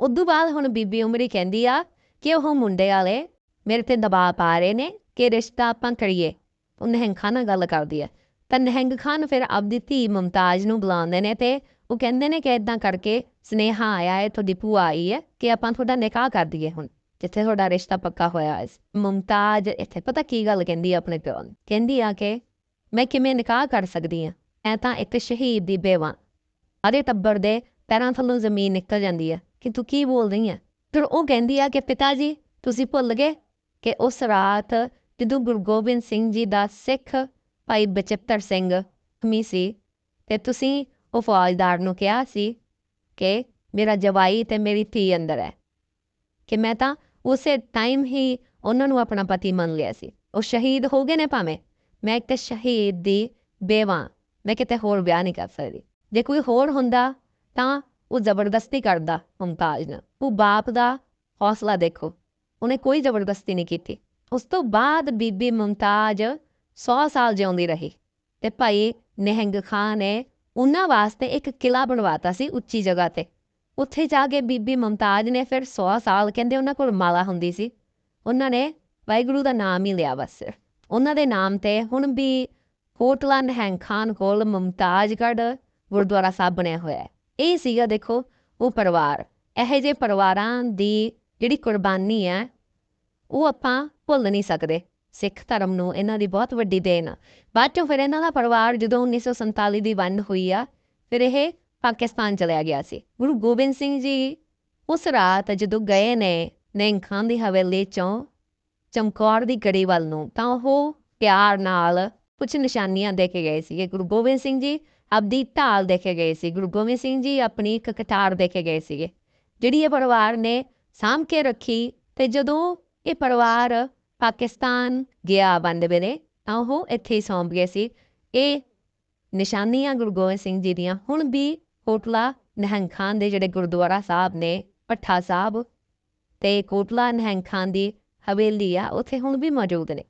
ਉਦੋਂ ਬਾਅਦ ਹੁਣ ਬੀਬੀ ਉਮਰੀ ਕਹਿੰਦੀ ਆ ਕਿ ਉਹ ਮੁੰਡੇ ਵਾਲੇ ਮੇਰੇ ਤੇ ਦਬਾਅ ਪਾ ਰਹੇ ਨੇ ਕਿ ਰਿਸ਼ਤਾ ਆਪਾਂ ਕਰੀਏ। ਉਹ ਨਿਹੰਗ ਖਾਨ ਨਾਲ ਗੱਲ ਕਰਦੀ ਹੈ। ਤਾਂ ਨਿਹੰਗ ਖਾਨ ਫਿਰ ਆਪਦੀ ਧੀ ਮੁਮਤਾਜ਼ ਨੂੰ ਬੁਲਾਉਂਦੇ ਨੇ ਤੇ ਉਹ ਕਹਿੰਦੇ ਨੇ ਕਿ ਇਦਾਂ ਕਰਕੇ ਸਨੇਹਾ ਆਇਆ ਹੈ, ਤੁਹਾਡੀ ਭੂਆ ਆਈ ਹੈ ਕਿ ਆਪਾਂ ਤੁਹਾਡਾ ਨਿਕਾਹ ਕਰ ਦਈਏ ਹੁਣ, ਜਿੱਥੇ ਤੁਹਾਡਾ ਰਿਸ਼ਤਾ ਪੱਕਾ ਹੋਇਆ ਹੈ। ਮੁਮਤਾਜ਼ ਇੱਥੇ ਪਤਾ ਕੀ ਗੱਲ ਕਹਿੰਦੀ ਆ ਆਪਣੇ ਪਿਓ ਨੂੰ? ਕਹਿੰਦੀ ਆ ਕਿ ਮੈਂ ਕਿਵੇਂ ਨਿਕਾਹ ਕਰ ਸਕਦੀ ਆ ਐ ਤਾਂ ਇੱਕ ਸ਼ਹੀਦ ਦੀ ਬੇਵਾ। ਅਰੇ ਟੱਬਰ ਦੇ ਪੈਰਾਂ ਥੱਲੋਂ ਜ਼ਮੀਨ ਨਿਕਲ ਜਾਂਦੀ ਹੈ। ਕਿ ਤੂੰ ਕੀ ਬੋਲ ਰਹੀ ਹੈ? ਫਿਰ ਉਹ ਕਹਿੰਦੀ ਆ ਕਿ ਪਿਤਾ ਜੀ, ਤੁਸੀਂ ਭੁੱਲ ਗਏ ਕਿ ਉਸ ਰਾਤ ਜਦੋਂ ਗੁਰੂ ਗੋਬਿੰਦ ਸਿੰਘ ਜੀ ਦਾ ਸਿੱਖ ਭਾਈ ਬਚਿੱਤਰ ਸਿੰਘ ਖਮੀ ਸੀ ਤੇ ਤੁਸੀਂ ਉਹ ਫੌਜਦਾਰ ਨੂੰ ਕਿਹਾ ਸੀ ਕਿ ਮੇਰਾ ਜਵਾਈ ਤੇ ਮੇਰੀ ਧੀ ਅੰਦਰ ਹੈ, ਕਿ ਮੈਂ ਤਾਂ ਉਸੇ ਟਾਈਮ ਹੀ ਉਹਨਾਂ ਨੂੰ ਆਪਣਾ ਪਤੀ ਮੰਨ ਲਿਆ ਸੀ। ਉਹ ਸ਼ਹੀਦ ਹੋ ਗਏ ਨੇ ਭਾਵੇਂ, ਮੈਂ ਇੱਕ ਸ਼ਹੀਦ ਦੀ ਬੇਵਾ, ਮੈਂ ਕਿਤੇ ਹੋਰ ਵਿਆਹ ਨਹੀਂ ਕਰ ਸਕਦੀ। ਜੇ ਕੋਈ ਹੋਰ ਹੁੰਦਾ ਤਾਂ ਉਹ ਜ਼ਬਰਦਸਤੀ ਕਰਦਾ, ਮੁਮਤਾਜ਼ ਨਾਲ। ਉਹ ਬਾਪ ਦਾ ਹੌਸਲਾ ਦੇਖੋ। ਉਹਨੇ ਕੋਈ ਜ਼ਬਰਦਸਤੀ ਨਹੀਂ ਕੀਤੀ। ਉਸ ਤੋਂ ਬਾਅਦ ਬੀਬੀ ਮੁਮਤਾਜ਼ 100 ਸਾਲ ਜਿਉਂਦੀ ਰਹੀ। ਤੇ ਭਾਈ ਨਿਹੰਗ ਖਾਨ ਨੇ ਉਹਨਾਂ ਵਾਸਤੇ ਇੱਕ ਕਿਲਾ ਬਣਵਾਤਾ ਸੀ ਉੱਚੀ ਜਗ੍ਹਾ ਤੇ। ਉੱਥੇ ਜਾ ਕੇ ਬੀਬੀ ਮੁਮਤਾਜ਼ ਨੇ ਫਿਰ 100 ਸਾਲ ਕਹਿੰਦੇ ਉਹਨਾਂ ਕੋਲ ਮਾਲਾ ਹੁੰਦੀ ਸੀ। ਉਹਨਾਂ ਨੇ ਵਾਹਿਗੁਰੂ ਦਾ ਨਾਮ ਹੀ ਲਿਆ ਬਸ। ਉਹਨਾਂ ਦੇ ਨਾਮ ਤੇ ਹੁਣ ਵੀ ਕੋਟਲਾ ਨਿਹੰਗ ਖਾਨ ਕੋਲ ਮੁਮਤਾਜ਼ਗੜ੍ਹ ਗੁਰਦੁਆਰਾ ਸਾਹਿਬ ਬਣਿਆ ਹੋਇਆ ਹੈ। ਇਹ ਸੀਗਾ ਦੇਖੋ, ਉਹ ਪਰਿਵਾਰ। ਇਹੋ ਜਿਹੇ ਪਰਿਵਾਰਾਂ ਦੀ ਜਿਹੜੀ ਕੁਰਬਾਨੀ ਹੈ, ਉਹ ਆਪਾਂ ਭੁੱਲ ਨਹੀਂ ਸਕਦੇ। ਸਿੱਖ ਧਰਮ ਨੂੰ ਇਹਨਾਂ ਦੀ ਬਹੁਤ ਵੱਡੀ ਦੇਣ ਆ। ਬਾਅਦ ਚੋਂ ਫਿਰ ਇਹਨਾਂ ਦਾ ਪਰਿਵਾਰ ਜਦੋਂ 1947 ਦੀ ਵੰਡ ਹੋਈ ਆ, ਫਿਰ ਇਹ ਪਾਕਿਸਤਾਨ ਚਲਿਆ ਗਿਆ ਸੀ। ਗੁਰੂ ਗੋਬਿੰਦ ਸਿੰਘ ਜੀ ਉਸ ਰਾਤ ਜਦੋਂ ਗਏ ਨੇ ਨਿਹੰਗ ਖਾਨ ਦੀ ਹਵੇਲੀ ਚੋਂ ਚਮਕੌਰ ਦੀ ਗੜੀ ਵੱਲ ਨੂੰ, ਤਾਂ ਉਹ ਪਿਆਰ ਨਾਲ ਕੁਝ ਨਿਸ਼ਾਨੀਆਂ ਦੇ ਕੇ ਗਏ ਸੀਗੇ। ਗੁਰੂ ਗੋਬਿੰਦ ਸਿੰਘ ਜੀ ਆਪਦੀ ਢਾਲ ਦੇ ਕੇ ਗਏ ਸੀ, ਗੁਰੂ ਗੋਬਿੰਦ ਸਿੰਘ ਜੀ ਆਪਣੀ ਇੱਕ ਕਟਾਰ ਦੇ ਕੇ ਗਏ ਸੀਗੇ। ਜਿਹੜੀ ਇਹ ਪਰਿਵਾਰ ਨੇ ਸਾਂਭ ਕੇ ਰੱਖੀ ਤੇ ਜਦੋਂ ਇਹ ਪਰਿਵਾਰ ਪਾਕਿਸਤਾਨ ਗਿਆ ਵੰਡ ਵੇਲੇ, ਤਾਂ ਉਹ ਇੱਥੇ ਹੀ ਸੌਂਪ ਗਏ ਸੀ। ਇਹ ਨਿਸ਼ਾਨੀਆਂ ਗੁਰੂ ਗੋਬਿੰਦ ਸਿੰਘ ਜੀ ਦੀਆਂ। ਹੁਣ ਵੀ ਕੋਟਲਾ ਨਹੰਗ ਖਾਨ ਦੇ ਜਿਹੜੇ ਗੁਰਦੁਆਰਾ ਸਾਹਿਬ ਨੇ ਪੱਠਾ ਸਾਹਿਬ ਤੇ ਕੋਟਲਾ ਨਹੰਗ ਖਾਨ ਦੀ ਹਵੇਲੀ ਆ, ਉੱਥੇ ਹੁਣ ਵੀ ਮੌਜੂਦ ਨੇ।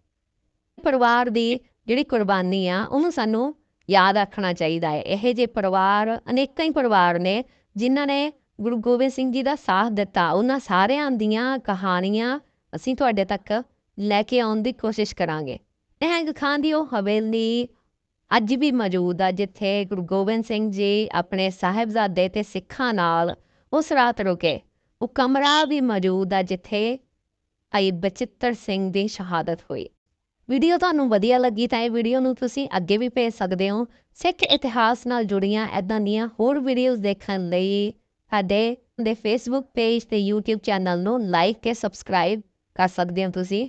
ਪਰਿਵਾਰ ਦੀ ਜਿਹੜੀ ਕੁਰਬਾਨੀ ਆ, ਉਹਨੂੰ ਸਾਨੂੰ ਯਾਦ ਰੱਖਣਾ ਚਾਹੀਦਾ ਹੈ। ਇਹ ਜੇ ਪਰਿਵਾਰ, ਅਨੇਕਾਂ ਹੀ ਪਰਿਵਾਰ ਨੇ ਜਿਨ੍ਹਾਂ ਨੇ ਗੁਰੂ ਗੋਬਿੰਦ ਸਿੰਘ ਜੀ ਦਾ ਸਾਥ ਦਿੱਤਾ। ਉਹਨਾਂ ਸਾਰਿਆਂ ਦੀਆਂ ਕਹਾਣੀਆਂ ਅਸੀਂ ਤੁਹਾਡੇ ਤੱਕ ਲੈ ਕੇ ਆਉਣ ਦੀ ਕੋਸ਼ਿਸ਼ ਕਰਾਂਗੇ। ਨਿਹੰਗ ਖਾਨ ਦੀ ਉਹ ਹਵੇਲੀ ਅੱਜ ਵੀ ਮੌਜੂਦ ਆ, ਜਿੱਥੇ ਗੁਰੂ ਗੋਬਿੰਦ ਸਿੰਘ ਜੀ ਆਪਣੇ ਸਾਹਿਬਜ਼ਾਦੇ ਤੇ ਸਿੱਖਾਂ ਨਾਲ ਉਸ ਰਾਤ ਰੁਕੇ। ਉਹ ਕਮਰਾ ਵੀ ਮੌਜੂਦ ਆ, ਜਿੱਥੇ ਭਾਈ ਬਚਿੱਤਰ ਸਿੰਘ ਦੀ ਸ਼ਹਾਦਤ ਹੋਈ। ਵੀਡੀਓ ਤੁਹਾਨੂੰ ਵਧੀਆ ਲੱਗੀ ਤਾਂ ਇਹ ਵੀਡੀਓ ਨੂੰ ਤੁਸੀਂ ਅੱਗੇ ਵੀ ਭੇਜ ਸਕਦੇ ਹੋ। ਸਿੱਖ ਇਤਿਹਾਸ ਨਾਲ ਜੁੜੀਆਂ ਐਦਾਂ ਦੀਆਂ ਹੋਰ ਵੀਡੀਓਜ਼ ਦੇਖਣ ਲਈ ਸਾਡੇ ਦੇ ਫੇਸਬੁੱਕ ਪੇਜ ਤੇ YouTube ਚੈਨਲ ਨੂੰ ਲਾਈਕ ਤੇ ਸਬਸਕ੍ਰਾਈਬ ਕਰ ਸਕਦੇ ਹੋ ਤੁਸੀਂ।